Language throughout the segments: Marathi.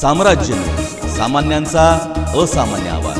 साम्राज्य सामान्यांचा असामान्य आवाज.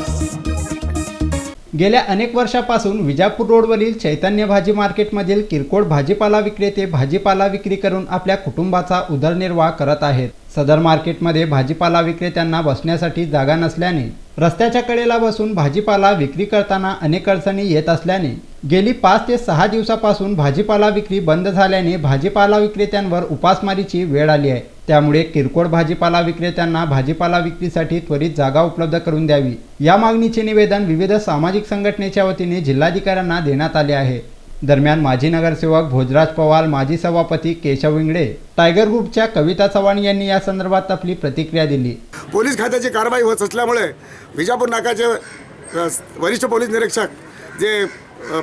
गेल्या अनेक वर्षापासून विजापूर रोडवरील चैतन्य भाजी मार्केटमधील किरकोळ भाजीपाला विक्रेते भाजीपाला विक्री करून आपल्या कुटुंबाचा उदरनिर्वाह करत आहेत. सदर मार्केटमध्ये भाजीपाला विक्रेत्यांना बसण्यासाठी जागा नसल्याने रस्त्याच्या कडेला बसून भाजीपाला विक्री करताना अनेक अडचणी येत असल्याने गेली पाच ते सहा दिवसापासून भाजीपाला विक्री बंद झाल्याने भाजीपाला विक्रेत्यांवर उपासमारीची वेळ आली आहे. त्यामुळे किरकोळ भाजीपाला विक्रेत्यांना भाजीपाला विक्रीसाठी त्वरित जागा उपलब्ध करून द्यावी. या मागणीचे निवेदन विविध सामाजिक संघटनेच्या वतीने जिल्हाधिकाऱ्यांना देण्यात आले आहे. दरम्यान माजी नगरसेवक भोजराज पवार माजी सभापती केशव विंगडे टायगर ग्रुपच्या कविता चव्हाण यांनी या संदर्भात आपली प्रतिक्रिया दिली. पोलीस खात्याची कारवाई होत असल्यामुळे विजापूर नाकाचे वरिष्ठ पोलीस निरीक्षक जे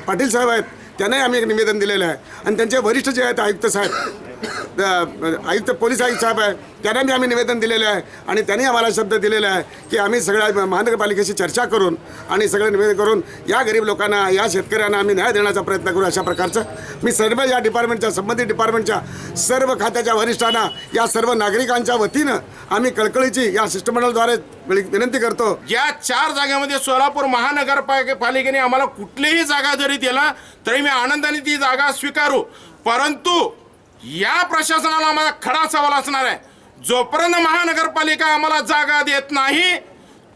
पाटील साहेब आहेत त्यांनाही आम्ही एक निवेदन दिलेलं आहे. आणि त्यांचे वरिष्ठ जे आहेत आयुक्त साहेब आयुक्त पोलीस आयुक्त साहेब आहे त्यांना बी आम्ही निवेदन दिलेलं आहे आणि त्यांनी आम्हाला शब्द दिलेला आहे की आम्ही सगळ्या महानगरपालिकेशी चर्चा करून आणि सगळं निवेदन करून या गरीब लोकांना या शेतकऱ्यांना आम्ही न्याय देण्याचा प्रयत्न करू अशा प्रकारचं. मी सर्व या डिपार्टमेंटच्या संबंधित डिपार्टमेंटच्या सर्व खात्याच्या वरिष्ठांना या सर्व नागरिकांच्या वतीनं आम्ही कळकळीची या शिष्टमंडळाद्वारे विनंती करतो. या चार जागेमध्ये सोलापूर महानगरपालिकेने आम्हाला कुठलीही जागा जरी दिला तरी मी आनंदाने ती जागा स्वीकारू. परंतु या प्रशासनाला आम्हाला खडा सवाल असणार आहे. जोपर्यंत महानगरपालिका आम्हाला जागा देत नाही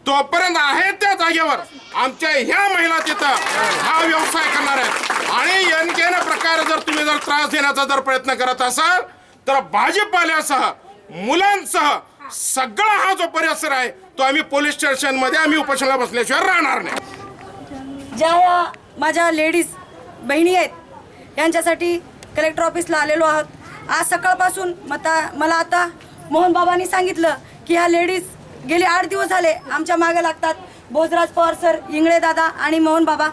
तोपर्यंत आहे त्या जागेवर आमच्या ह्या महिला तिथं हा व्यवसाय करणार आहेत. आणि यनकेन प्रकारे जर तुम्ही जर त्रास देण्याचा जर प्रयत्न करत असाल तर भाजीपाल्यासह मुलांसह सगळा हा जो परिसर आहे तो आम्ही पोलीस स्टेशनमध्ये आम्ही उपोषणाला बसल्याशिवाय राहणार नाही. ज्या माझ्या लेडीज बहिणी आहेत यांच्यासाठी कलेक्टर ऑफिसला आलेलो आहोत आज सकाळपासून मता मला आता मोहन बाबांनी सांगितलं की ह्या लेडीज गेले आठ दिवस झाले आमच्या मागे लागतात. भोजराज पवार सर इंगळे दादा आणि मोहन बाबा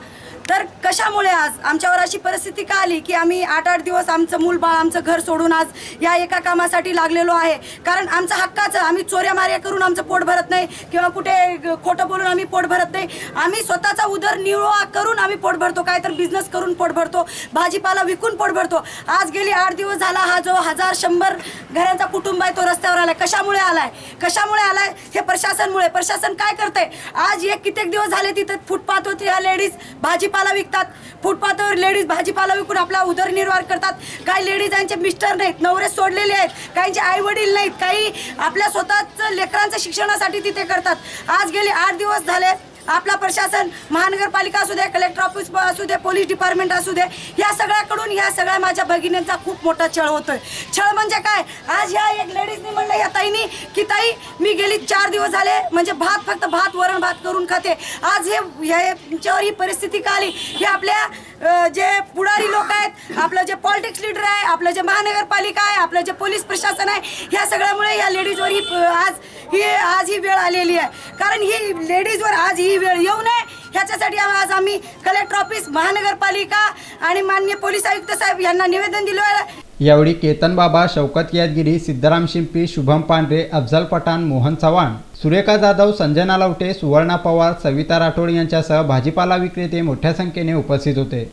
तर कशामुळे आज? आमच्यावर अशी परिस्थिती का आली की आम्ही आठ आठ दिवस आमचं मूल बाळ आमचं घर सोडून आज या एका कामासाठी लागलेलो आहे? कारण आमचं हक्काचं आम्ही चोऱ्यामार्या करून आमचं पोट भरत नाही किंवा कुठे ग- खोटं बोलून आम्ही पोट भरत नाही. आम्ही स्वतःचा उदरनिर्वाह करून आम्ही पोट भरतो काय तर बिझनेस करून पोट भरतो भाजीपाला विकून पोट भरतो. आज गेली आठ दिवस झाला हा जो हजार शंभर घरांचा कुटुंब आहे तो रस्त्यावर आलाय. कशामुळे आलाय? कशामुळे आलाय? हे प्रशासनमुळे. प्रशासन काय करतंय? आज एक कित्येक दिवस झाले तिथं फुटपाथवरती ह्या लेडीज भाजी भाजीपाला विकतात. फुटपाथवर लेडीज भाजीपाला विकून आपला उदरनिर्वाह करतात. काही लेडीजांचे मिस्टर नाहीत नवरे सोडलेले आहेत. काहींचे आई वडील नाहीत. काही आपल्या स्वतःच लेकरांच्या शिक्षणासाठी तिथे करतात. आज गेले आठ दिवस झाले आपला प्रशासन महानगरपालिका असू दे कलेक्टर ऑफिस असू दे पोलीस डिपार्टमेंट असू दे या सगळ्याकडून या सगळ्या माझ्या भगिनींचा खूप मोठा छळ होतोय. छळ म्हणजे काय? आज ह्या एक लेडीजनी म्हणलं या ताईनी की ताई मी गेली चार दिवस झाले म्हणजे भात फक्त भात वरण भात करून खाते. आज हे ह्याच्यावर ही परिस्थिती का आली? हे आपल्या जे पुढारी लोक आहेत आपलं जे पॉलिटिक्स लीडर आहे आपलं जे महानगरपालिका आहे आपलं जे पोलीस प्रशासन आहे ह्या सगळ्यामुळे या लेडीजवर ही आज ही आज ही वेळ आलेली आहे. कारण ही लेडीजवर आज ही वेळ येऊ नये. ह्याच्यासाठी आज आम्ही कलेक्टर ऑफिस महानगरपालिका आणि माननीय पोलीस आयुक्त साहेब यांना निवेदन दिलं आहे. यावेळी केतन बाबा शौकत यादगिरी सिद्धराम शिंपी शुभम पांढरे अफजल पठाण मोहन चव्हाण सुरेखा जाधव संजना लवटे सुवर्णा पवार सविता राठोड यांच्यासह भाजीपाला विक्रेते मोठ्या संख्येने उपस्थित होते.